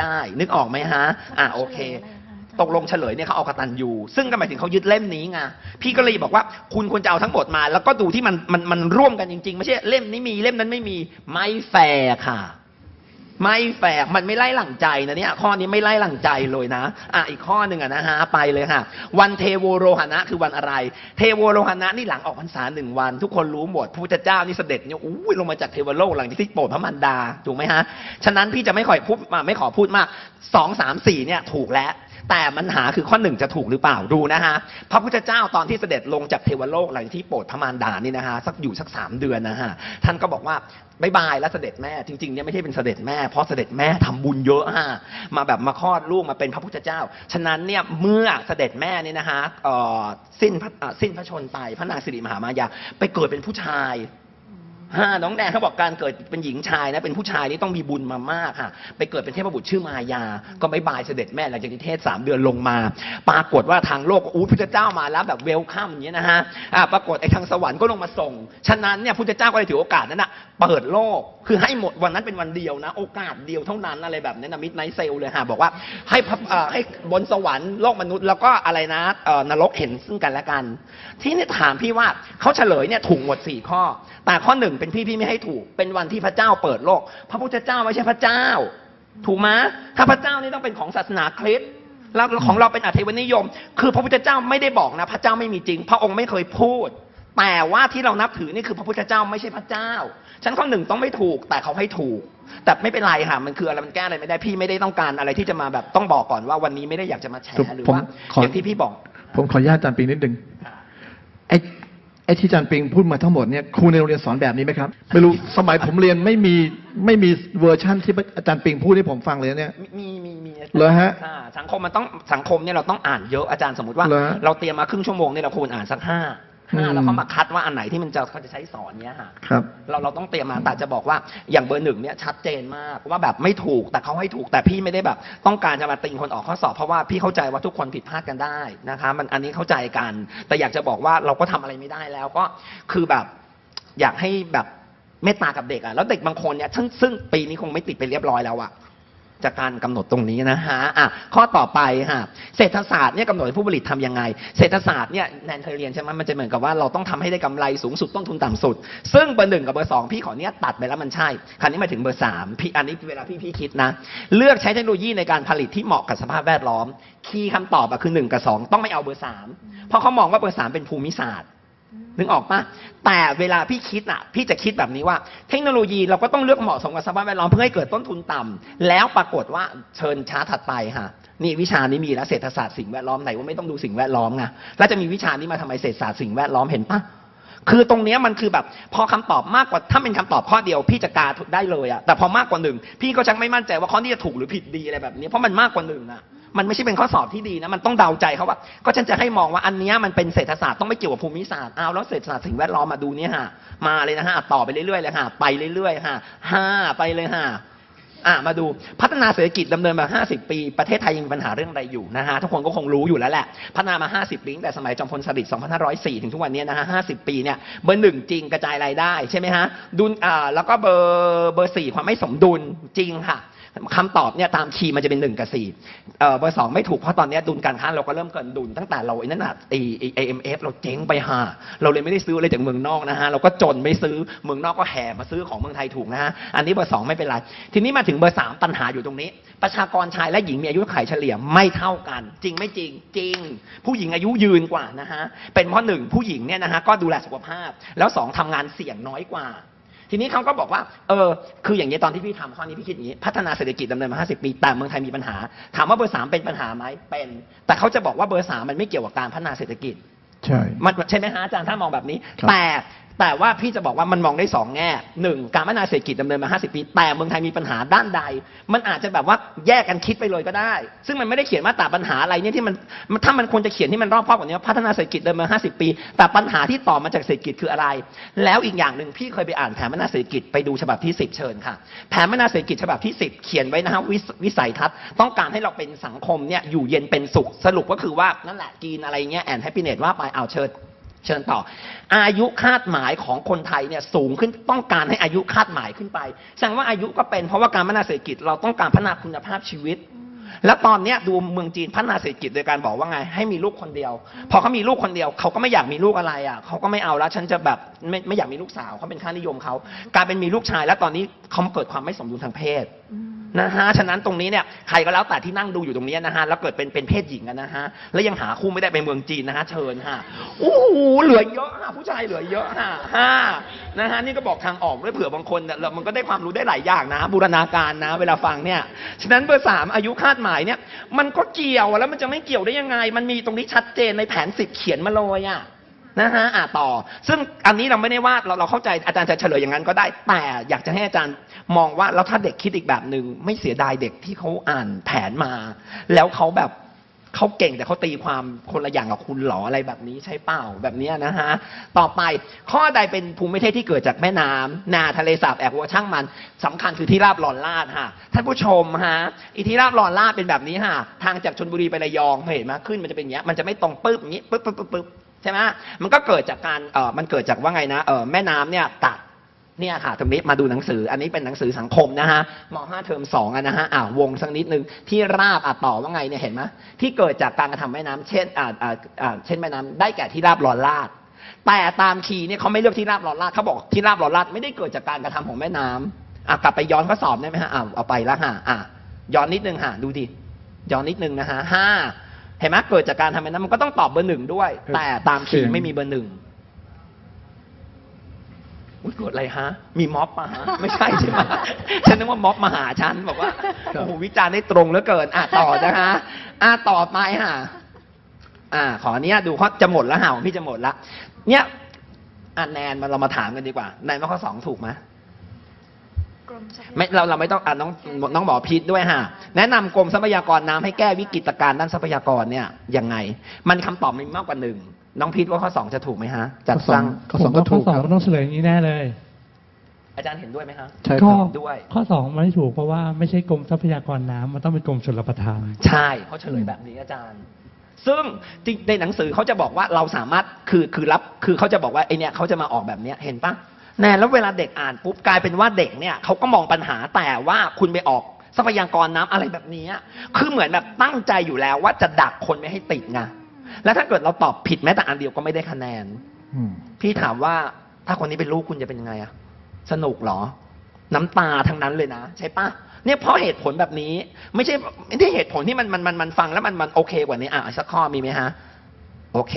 ได้ นึกออกไหมฮะ อะโอเค ตกลงเฉลยเนี่ยเขาเอากตันยูซึ่งก็หมายถึงเขายึดเล่มนี้ไงพี่ก็เลยบอกว่าคุณควรจะเอาทั้งหมดมา แล้วก็ดูที่มันมันมันร่วมกันจริง ๆ ไม่ใช่เล่มนี้มีเล่มนั้นไม่มีไม่แฟร์ค่ะ ไม่แฝงมันไม่ไล่หลังใจนะเนี่ยข้อนี้ไม่ไล่หลังใจเลยนะ อะอีกข้อหนึ่งอะนะฮะไปเลยค่ะ วันเทโวโรหณะคือวันอะไร เทโวโรหณะนี่หลังออกพรรษาหนึ่งวัน ทุกคนรู้หมดพระพุทธเจ้านี่เสด็จเนี่ยอู้ยลงมาจากเทวโลกหลังจากที่โปรดพระมารดาถูกไหมฮะฉะนั้นพี่จะไม่ขอพูดมาไม่ขอพูดมากสองสามสี่เนี่ยถูกแล้ว แต่มันหาคือข้อหนึ่งจะถูกหรือเปล่าดูนะฮะพระพุทธเจ้าตอนที่เสด็จลงจากเทวโลกหลังที่โปรดพระมารดานี่นะฮะสักอยู่สักสามเดือนนะฮะท่านก็บอกว่าบายบายแล้วเสด็จแม่จริงๆเนี่ยไม่ใช่เป็นเสด็จแม่เพราะเสด็จแม่ทำบุญเยอะฮะมาแบบมาคลอดลูกมาเป็นพระพุทธเจ้า ฉะนั้นเนี่ยเมื่อเสด็จแม่นี่นะฮะสิ้นพระเอ่อสิ้นพระชนไปพระนางสิริมหามายาไปเกิดเป็นผู้ชาย ฮะน้องแดงเขาบอกการเกิดเป็นหญิงชายนะเป็นผู้ชายนี่ต้องมีบุญมามากค่ะไปเกิดเป็นเทพบุตรชื่อมายา ก็ไม่บายเสด็จแม่หลังจากที่เทศสามเดือนลงมา ปรากฏว่าทางโลกอู้พุทธเจ้ามาแล้วแบบเวลคัมอย่างเงี้นะฮะอ่าปรากฏไอ้ทางสวรรค์ก็ลงมาส่ง ฉะนั้นเนี่ยพุทธเจ้าก็เลยถือโอกาสนั้นนะเปิดโลกคือให้หมดวันนั้นเป็นวันเดียวนะ โอกาสเดียวเท่านั้นอะไรแบบนี้นะมิดไนเซลเลยฮะบอกว่าให้ให้บนสวรรค์โลกมนุษย์แล้วก็อะไรนะเอ่อนรกเห็นซึ่งกันและกัน ที่นี่ถามพี่ว่าเขาเฉลยเนี่ยถูกหมดสี่ข้อแต่ข้อหนึ่งเป็นพี่พี่ไม่ให้ถูก เป็นวันที่พระเจ้าเปิดโลก พระพุทธเจ้าไม่ใช่พระเจ้า ถูกไหมถ้าพระเจ้านี่ต้องเป็นของศาสนาคริสต์แล้วของเราเป็นอธิวนิยม คือพระพุทธเจ้าไม่ได้บอกนะ พระเจ้าไม่มีจริง พระองค์ไม่เคยพูด แต่ว่าที่เรานับถือนี่คือพระพุทธเจ้าไม่ใช่พระเจ้าฉันข้อหนึ่งต้องไม่ถูก แต่เขาให้ถูก แต่ไม่เป็นไรค่ะมันคืออะไรมันแก้อะไรไม่ได้พี่ไม่ได้ต้องการอะไรที่จะมาแบบต้องบอกก่อนว่าวันนี้ไม่ได้อยากจะมาแฉหรือผมว่าขออย่างที่พี่บอก ผมขออนุญาตอาจารย์ปิงนิดนึงไอ้ ไอ้ที่อาจารย์ปิงพูดมาทั้งหมดเนี่ยครูในโรงเรียนสอนแบบนี้ไหมครับไม่รู้สมัยผมเรียนไม่มีไม่มีเวอร์ชั่นที่อาจารย์ปิงพูดให้ผมฟังเลยเนี่ย มีมีมีเหรอฮะค่ะสังคมมันต้องสังคมเนี่ยเราต้องอ่านเยอะอาจารย์สมมติว่า เหรอฮะ เราเตรียมมาครึ่งชั่วโมงเนี่ยเราควรอ่านสักห้า ห้าอืมแล้วเขามาคัดว่าอันไหนที่มันจะเขาจะใช้สอนเนี่ยค่ะครับ เราเราต้องเตรียมมาแต่จะบอกว่าอย่างเบอร์หนึ่งเนี่ยชัดเจนมากว่าแบบไม่ถูกแต่เขาให้ถูกแต่พี่ไม่ได้แบบ ต้องการจะมาติงคนออกข้อสอบเพราะว่าพี่เข้าใจว่าทุกคนผิดพลาดกันได้นะคะ มันอันนี้เข้าใจกัน แต่อยากจะบอกว่าเราก็ทำอะไรไม่ได้แล้วก็คือแบบอยากให้แบบเมตตากับเด็กอะแล้วเด็กบางคนเนี่ยซึ่งซึ่งปีนี้คงไม่ติดไปเรียบร้อยแล้วอะ จากการกำหนดตรงนี้นะฮะอะข้อต่อไปฮะเศรษฐศาสตร์เนี่ยกำหนดให้ผู้ผลิตทำยังไง เศรษฐศาสตร์เนี่ยแนนเคยเรียนใช่ไหมมันจะเหมือนกับว่าเราต้องทำให้ได้กำไรสูงสุดต้นทุนต่ำสุด ซึ่งเบอร์หนึ่งกับเบอร์สองพี่ขอเนี้ยตัดไปแล้วมันใช่คราวนี้มาถึงเบอร์สามพี่อันนี้เวลาพี่พี่คิดนะ เลือกใช้เทคโนโลยีในการผลิตที่เหมาะกับสภาพแวดล้อม คีย์คำตอบอะคือหนึ่งกับสองต้องไม่เอาเบอร์สามเพราะเขามองว่าเบอร์สามเป็นภูมิศาสตร์ นึกออกปะแต่เวลาพี่คิดอะ พี่จะคิดแบบนี้ว่า เทคโนโลยีเราก็ต้องเลือกเหมาะสมกับสภาพแวดล้อมเพื่อให้เกิดต้นทุนต่ำแล้วปรากฏว่าเชิญช้าถัดไปค่ะนี่วิชานี้มีแล้วเศรษฐศาสตร์สิ่งแวดล้อมไหนว่าไม่ต้องดูสิ่งแวดล้อมไงแล้วจะมีวิชานี้มาทำไมเศรษฐศาสตร์สิ่งแวดล้อมเห็นปะคือตรงนี้มันคือแบบ พอคำตอบมากกว่าถ้าเป็นคำตอบข้อเดียวพี่จะกาได้เลยอะแต่พอมากกว่าหนึ่งพี่ก็ชักไม่มั่นใจว่าข้อนี้จะถูกหรือผิดดีอะไรแบบนี้เพราะมันมากกว่าหนึ่งอะ มันไม่ใช่เป็นข้อสอบที่ดีนะมันต้องเดาใจเขาว่า ก็ฉันจะให้มองว่าอันนี้มันเป็นเศรษฐศาสตร์ต้องไม่เกี่ยวกับภูมิศาสตร์เอาแล้วเศรษฐศาสตร์สิ่งแวดล้อมมาดูเนี่ยฮะมาเลยนะฮะต่อไปเรื่อยๆเลยฮะไปเรื่อยๆฮะห้าไปเลยฮะอะมาดูพัฒนาเศรษฐกิจดำเนินมา 50 ปี ประเทศไทยยังมีปัญหาเรื่องอะไรอยู่นะฮะทุกคนก็คงรู้อยู่แล้วแหละ พัฒนามา 50 ปีตั้งแต่สมัยจอมพลสฤษดิ์2504 ถึงทุกวันนี้นะฮะ 50 ปีเนี่ยเบอร์หนึ่งจริงกระจายรายได้ใช่ไหมฮะดุลอ่าแล้วก็เบอร์เบอร์สี่ความไม่สมดุลจริงค่ะ คำตอบเนี่ยตามคีย์มันจะเป็นหนึ่งกับสี่เบอร์สองไม่ถูกเพราะตอนนี้ดุลการค้าเราก็เริ่มเกินดุลตั้งแต่เราไอ้นั่นอะไอ้ไอ้ AMF เราเจ๊งไปฮะเราเลยไม่ได้ซื้ออะไรจากเมืองนอกนะฮะเราก็จนไม่ซื้อเมืองนอกก็แห่มาซื้อของเมืองไทยถูกนะฮะอันนี้เบอร์สองไม่เป็นไรทีนี้มาถึงเบอร์สามปัญหาอยู่ตรงนี้ ประชากรชายและหญิงมีอายุขัยเฉลี่ยไม่เท่ากัน จริงไม่จริงจริง ผู้หญิงอายุยืนกว่านะฮะเป็นเพราะหนึ่งผู้หญิงเนี่ยนะฮะก็ดูแลสุขภาพ แล้วสองทำงานเสี่ยงน้อยกว่า ทีนี้เขาก็บอกว่า เออ คืออย่างนี้ยตอนที่พี่ทำข้อนี้พี่คิดอย่างนี้ พัฒนาเศรษฐกิจดำเนินมา50 ปี แต่เมืองไทยมีปัญหา ถามว่าเบอร์สามเป็นปัญหาไหมเป็น แต่เขาจะบอกว่าเบอร์สามมันไม่เกี่ยวกับการพัฒนาเศรษฐกิจ ใช่ มันใช่ไหมฮะอาจารย์ถ้ามองแบบนี้ครับแต่ แต่ว่าพี่จะบอกว่ามันมองได้สองแง่หนึ่งการพัฒนาเศรษฐกิจดำเนินมา 50 ปี แต่เมืองไทยมีปัญหาด้านใด มันอาจจะแบบว่าแยกกันคิดไปเลยก็ได้ ซึ่งมันไม่ได้เขียนมาตราปัญหาอะไรเนี่ยที่มันถ้ามันควรจะเขียนที่มันรอบครอบกว่านี้ว่าพัฒนาเศรษฐกิจเดินมา 50 ปี แต่ปัญหาที่ต่อมาจากเศรษฐกิจคืออะไร แล้วอีกอย่างหนึ่งพี่เคยไปอ่านแผนพัฒนาเศรษฐกิจไปดูฉบับที่ 10 เชิญค่ะ แผนพัฒนาเศรษฐกิจฉบับที่ 10 เขียนไว้นะฮะววิสัยทัศน์ต้องการให้เราเป็นสังคมเนี่ยอยู่เย็นเป็นสุขสรุปก็คือว่านั่นแหละกินอะไรเงี้ยแอนแฮปปี้เนตว่าไปเอาเชิญ เชิญต่อ อายุคาดหมายของคนไทยเนี่ยสูงขึ้นต้องการให้อายุคาดหมายขึ้นไปแสดงว่าอายุก็เป็นเพราะว่าการพัฒนาเศรษฐกิจเราต้องการพัฒนาคุณภาพชีวิต แล้วตอนเนี้ยดูเมืองจีนพัฒนาเศรษฐกิจโดยการบอกว่าไง ให้มีลูกคนเดียว พอเขามีลูกคนเดียวเขาก็ไม่อยากมีลูกอะไรอะเขาก็ไม่เอาแล้วฉันจะแบบไม่ไม่อยากมีลูกสาวเขาเป็นค่านิยมเขากลายเป็นมีลูกชาย แล้วตอนนี้เขาเกิดความไม่สมดุลทางเพศ นะฮะฉะนั้นตรงนี้เนี่ยใครก็แล้วแต่ที่นั่งดูอยู่ตรงนี้นะฮะแล้วเกิดเป็นเป็นเพศหญิงกันนะฮะแล้วยังหาคู่ไม่ได้ไปเมืองจีนนะฮะเชิญฮะโอ้โหเหลือเยอะฮะผู้ชายเหลือเยอะฮะฮะนะฮะนี่ก็บอกทางออกด้วยเผื่อบางคนเนี่ยมันก็ได้ความรู้ได้หลายอย่างนะบูรณาการนะ เวลาฟังเนี่ยฉะนั้นเบอร์สามอายุคาดหมายเนี่ยมันก็เกี่ยวแล้วมันจะไม่เกี่ยวได้ยังไง มันมีตรงนี้ชัดเจนในแผนสิบเขียนมาเลยอะ นะฮะอะต่อ ซึ่งอันนี้เราไม่ได้ว่าเราเราเข้าใจอาจารย์จะเฉลยอย่างนั้นก็ได้ แต่อยากจะให้อาจารย์มองว่าแล้วถ้าเด็กคิดอีกแบบหนึ่งไม่เสียดายเด็กที่เขาอ่านแผนมา แล้วเขาแบบเขาเก่งแต่เขาตีความคนละอย่างกับคุณหรออะไรแบบนี้ใช่เปล่าแบบนี้นะฮะต่อไปข้อใดเป็นภูมิประเทศที่เกิดจากแม่น้ำนาทะเลสาบแอกวัวช่างมันสำคัญคือที่ราบหลอนลาดฮะท่านผู้ชมฮะอีที่ราบหลอนลาดเป็นแบบนี้ฮะทางจากชนบุรีไประยองเห็นไหมขึ้นมันจะเป็นอย่างเงี้มันจะไม่ตรงปึ๊บอย่างงี้ปึ๊บปึ๊บปึ๊บ ใช่ไหมมันก็เกิดจากการเออมันเกิดจากว่าไงนะเออแม่น้ำเนี่ยตัดเนี่ยค่ะตรงนี้มาดูหนังสือ อันนี้เป็นหนังสือสังคมนะฮะมห้าเทอมสองอะนะฮะอ่าวงสักนิดนึงที่ราบอะต่อว่าไงเนี่ยเห็นไหมที่เกิดจากการกระทำแม่น้ำเช่นอ่าอ่าอ่าเช่นแม่น้ำได้แก่ที่ราบลอนลาด แต่ตามคีเนี่ยเขาไม่เลือกที่ราบลอนลาดเขาบอกที่ราบลอนลาดไม่ได้เกิดจากการกระทำของแม่น้ำอะกลับไปย้อนข้อสอบได้ไหมฮะอ่าเอาไปล้วฮะอะย้อนนิดนึงฮะดูดิย้อนนิดนึงนะฮะห้า เห็นไหมเกิดจากการทำแบบนั้นมันก็ต้องตอบเบอร์หนึ่งด้วย แต่ตามคีย์ไม่มีเบอร์หนึ่งอุ้ยเกิดอะไรฮะ มีม็อบมาฮะไม่ใช่ใช่ไหมฉันนึกว่าม็อบมาหาฉันบอกว่าครับโอ้โหวิจารณ์ได้ตรงเหลือเกิน อะต่อนะฮะอะต่อไปฮะอ่า ขออนุญาตดูข้อจะหมดแล้วฮะของพี่จะหมดละเนี่ยอะแนนมาเรามาถามกันดีกว่าแนนว่าข้อสองถูกไหม กรมทรัพยากร ไม่เราเราไม่ต้องอะน้องน้องหมอพิษด้วยฮะแนะนำกรมทรัพยากรน้ำให้แก้วิกฤตการณ์ด้านทรัพยากรเนี่ยยังไง มันคำตอบมันมีมากกว่าหนึ่งน้องพิษว่าข้อสองจะถูกไหมฮะจัดข้อสสอร้างงข้อสองก็ถูกข้อสคองรับก็ต้องเฉลยอย่างนี้แน่เลย อาจารย์เห็นด้วยไหมฮะใช่คก็รับด้วย ข้อสองมันไม่ถูกเพราะว่าไม่ใช่กรมทรัพยากรน้ำมันต้องเป็นกรมชลประทาน ใช่เขาเฉลยแบบนี้อาจารย์ซึ่งจริงในหนังสือเขาจะบอกว่าเราสามารถคือคือรับคือเขาจะบอกว่าไอเนี่ยเขาจะมาออกแบบเนี้ยเห็นปะ แน่แล้วเวลาเด็กอ่านปุ๊บกลายเป็นว่าเด็กเนี่ยเขาก็มองปัญหาแต่ว่าคุณไปออกทรัพยากรน้ำอะไรแบบนี้ คือเหมือนแบบตั้งใจอยู่แล้วว่าจะดักคนไม่ให้ติดไงแล้วถ้าเกิดเราตอบผิดแม้แต่อันเดียวก็ไม่ได้คะแนนอืมพี่ถามว่าถ้าคนนี้เป็นลูกคุณจะเป็นยังไงอะสนุกเหรอ น้ำตาทั้งนั้นเลยนะ ใช่ปะเนี่ยเพราะเหตุผลแบบนี้ ไม่ใช่ไม่ใช่เหตุผลที่มันมันมันมันฟังแล้วมันมันโอเคกว่านี้อะสักข้อมีไหมฮะ โอเค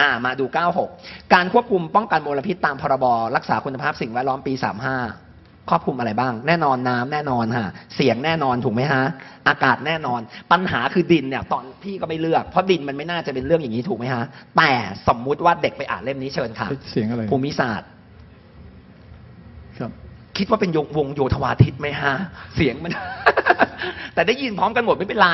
อ่ามาดู 96 การควบคุมป้องกันมลพิษตามพรบรักษาคุณภาพสิ่งแวดล้อมปี 35 ครอบคลุมอะไรบ้าง แน่นอนน้ำแน่นอนฮะเสียงแน่นอนถูกไหมฮะ อากาศแน่นอน ปัญหาคือดินเนี่ยตอนพี่ก็ไม่เลือก เพราะดินมันไม่น่าจะเป็นเรื่องอย่างนี้ถูกไหมฮะ แต่สมมุติว่าเด็กไปอ่านเล่มนี้เชิญค่ะเสียงอะไรภูมิศาสตร์ครับคิดว่าเป็นวงโยธวาทิตไหมฮะ เสียงมัน แต่ได้ยินพร้อมกันหมดไม่เป็นไร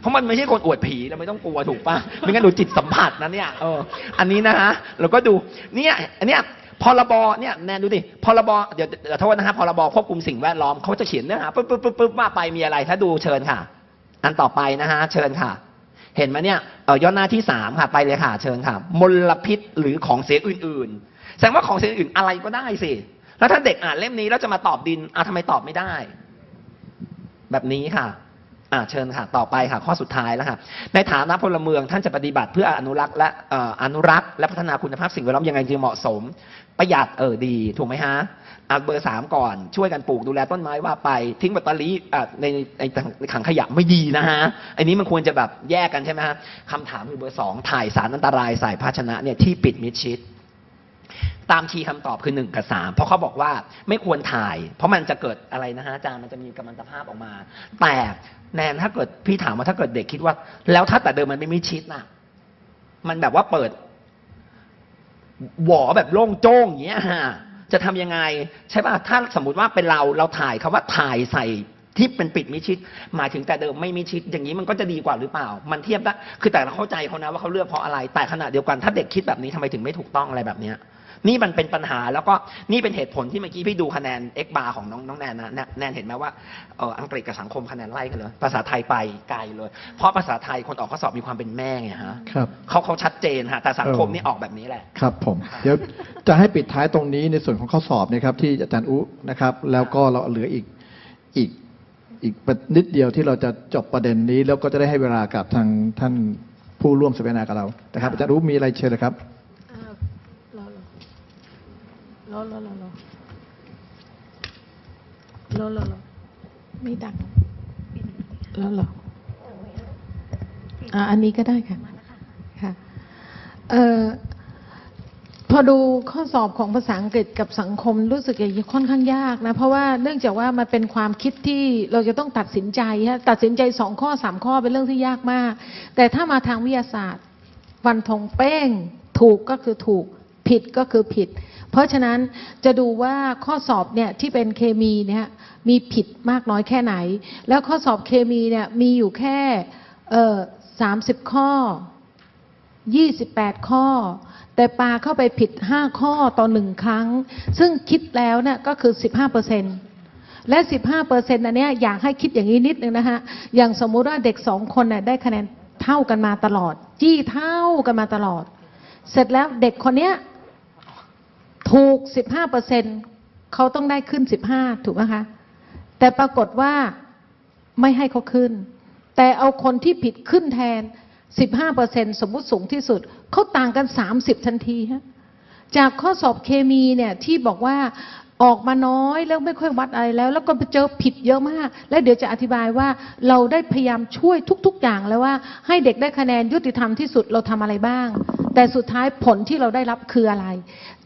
เพราะมันไม่ใช่คนอวดผีเราไม่ต้องกลัวถูกปะไม่งั้นดูจิตสัมผัสนะเนี่ยเอออันนี้นะฮะเราก็ดูเนี่ยอันเนี้ยพรบเนี่ยแนนดูดิพรบเดี๋ยวเดี๋ยวโทษนะฮะพรบควบคุมสิ่งแวดล้อมเขาจะเขียนเนื้อหาปึ๊บปึ๊บปึ๊บปึ๊บว่าไปมีอะไรถ้าดูเชิญค่ะ อันต่อไปนะฮะเชิญค่ะ เห็นไหมเนี่ยเออย่อหน้าที่สามค่ะไปเลยค่ะ เชิญค่ะ มลพิษหรือของเสียอื่น ๆ แสดงว่าของเสียอื่นอะไรก็ได้สิแล้วถ้าเด็กอ่านเล่มนี้แล้วจะมาตอบดินอะทำไมตอบไม่ได้ แบบนี้ค่ะ อ่าเชิญค่ะ ต่อไปค่ะ ข้อสุดท้ายแล้วค่ะ ในฐานะพลเมืองท่านจะปฏิบัติเพื่ออนุรักษ์และออนุรักษ์และพัฒนาคุณภาพสิ่งแวดล้อมยังไงจึงเหมาะสม ประหยัดเออดี ถูกไหมฮะอะเบอร์สามก่อนช่วยกันปลูกดูแลต้นไม้ว่าไปทิ้งแบตเตอรี่อะในในในถังขยะไม่ดีนะฮะอันนี้มันควรจะแบบแยกกันใช่ไหมฮะคำถามคือเบอร์สองถ่ายสารอันตรายใส่ภาชนะเนี่ยที่ปิดมิดชิด ตามคีย์คำตอบคือหนึ่งกับสามเพราะเขาบอกว่าไม่ควรถ่าย เพราะมันจะเกิดอะไรนะฮะอาจารย์มันจะมีกัมมันตภาพออกมา แต่แนนถ้าเกิดพี่ถามว่าถ้าเกิดเด็กคิดว่า แล้วถ้าแต่เดิมมันไม่มิชิดน่ะ มันแบบว่าเปิดหวอแบบโล่งโจ้งอย่างเงี้ยฮะจะทำยังไง ใช่ป่ะถ้าสมมติว่าเป็นเราเราถ่ายคาว่าถ่ายใส่ ที่เป็นปิดมิดชิดหมายถึงแต่เดิมไม่มิดชิด อย่างนี้มันก็จะดีกว่าหรือเปล่า มันเทียบได้คือแต่เราเข้าใจเขานะว่าเขาเลือกเพราะอะไร แต่ขณะเดียวกันถ้าเด็กคิดแบบนี้ทำไมถึงไม่ถูกต้องอะไรแบบเนี้ยนี่มันเป็นปัญหาแล้วก็นี่เป็นเหตุผลที่เมื่อกี้พี่ดูคะแนน X bar ของน้องน้องแนนนะแนแนนเห็นไหมว่าเอออังกฤษกับสังคมคะแนนไล่กันเลยภาษาไทยไปไกลเลย เพราะภาษาไทยคนออกข้อสอบมีความเป็นแม่ไงฮะครับเขาเขาชัดเจนฮะแต่สังคมเออนี่ออกแบบนี้แหละครับผมเดี๋ยวจะให้ปิดท้ายตรงนี้ในส่วนของข้อสอบนะครับที่อาจารย์อุนะครับ แล้วก็เราเหลืออีกอีก อีกนิดเดียวที่เราจะจบประเด็นนี้ แล้วก็จะได้ให้เวลากับทางท่านผู้ร่วมสัมนากับเรานะครับอาจารย์รู้มีอะไรเชิญนะครับรอรอรอรอรอรอรอไม่ดังรอรออันนี้ก็ได้ค่ะค่ะเอ่อ พอดูข้อสอบของภาษาอังกฤษกับสังคมรู้สึกอย่างนี้ค่อนข้างยากนะเพราะว่าเนื่องจากว่ามันเป็นความคิดที่เราจะต้องตัดสินใจฮะตัดสินใจสองข้อสามข้อเป็นเรื่องที่ยากมาก แต่ถ้ามาทางวิทยาศาสตร์ฟันธงเป้ง ถูกก็คือถูกผิดก็คือผิด เพราะฉะนั้นจะดูว่าข้อสอบเนี่ยที่เป็นเคมีเนี่ยมีผิดมากน้อยแค่ไหน แล้วข้อสอบเคมีเนี่ยมีอยู่แค่สามสิบข้อ28ข้อ แต่ปาเข้าไปผิด5ข้อต่อหนึ่งครั้ง ซึ่งคิดแล้วเนี่ยก็คือ15เปอร์เซ็นต์และ15เปอร์เซ็นต์อันนี้อยากให้คิดอย่างนี้นิดนึงนะฮะอย่างสมมุติว่าเด็กสองคนน่ะได้คะแนนเท่ากันมาตลอด จี้เท่ากันมาตลอด เสร็จแล้วเด็กคนเนี้ยถูก15เปอร์เซ็นต์เขาต้องได้ขึ้น15ถูกไหมคะแต่ปรากฏว่าไม่ให้เขาขึ้น แต่เอาคนที่ผิดขึ้นแทน 15เปอร์เซ็นสมมุติสูงที่สุดเขาต่างกัน 30 ทันทีฮะจากข้อสอบเคมีเนี่ยที่บอกว่าออกมาน้อยแล้วไม่ค่อยวัดอะไรแล้ว แล้วก็ไปเจอผิดเยอะมาก และเดี๋ยวจะอธิบายว่าเราได้พยายามช่วยทุก ๆ อย่างแล้วว่า ให้เด็กได้คะแนนยุติธรรมที่สุดเราทำอะไรบ้าง แต่สุดท้ายผลที่เราได้รับคืออะไร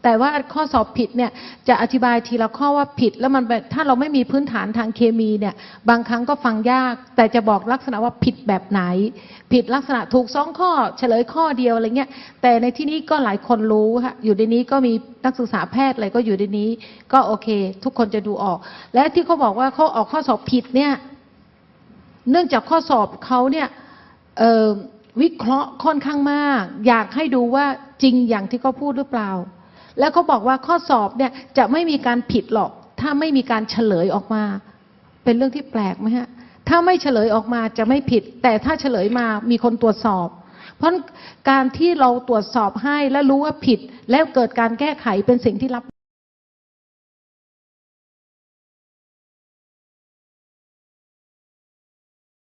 แต่ว่าข้อสอบผิดเนี่ยจะอธิบายทีละข้อว่าผิด แล้วมันถ้าเราไม่มีพื้นฐานทางเคมีเนี่ยบางครั้งก็ฟังยาก แต่จะบอกลักษณะว่าผิดแบบไหน ผิดลักษณะถูกสองข้อ เฉลยข้อเดียวอะไรเงี้ยแต่ในที่นี้ก็หลายคนรู้ค่ะอยู่ในนี้ก็มีนักศึกษาแพทย์อะไรก็อยู่ในนี้ ก็โอเค ทุกคนจะดูออก และที่เขาบอกว่าเขาออกข้อสอบผิดเนี่ยเนื่องจากข้อสอบเขาเนี่ยเออ วิเคราะห์ค่อนข้างมาก อยากให้ดูว่าจริงอย่างที่เขาพูดหรือเปล่า แล้วเขาบอกว่าข้อสอบเนี่ยจะไม่มีการผิดหรอก ถ้าไม่มีการเฉลยออกมา เป็นเรื่องที่แปลกไหมฮะถ้าไม่เฉลยออกมาจะไม่ผิด แต่ถ้าเฉลยมามีคนตรวจสอบ เพราะการที่เราตรวจสอบให้และรู้ว่าผิด แล้วเกิดการแก้ไขเป็นสิ่งที่รับ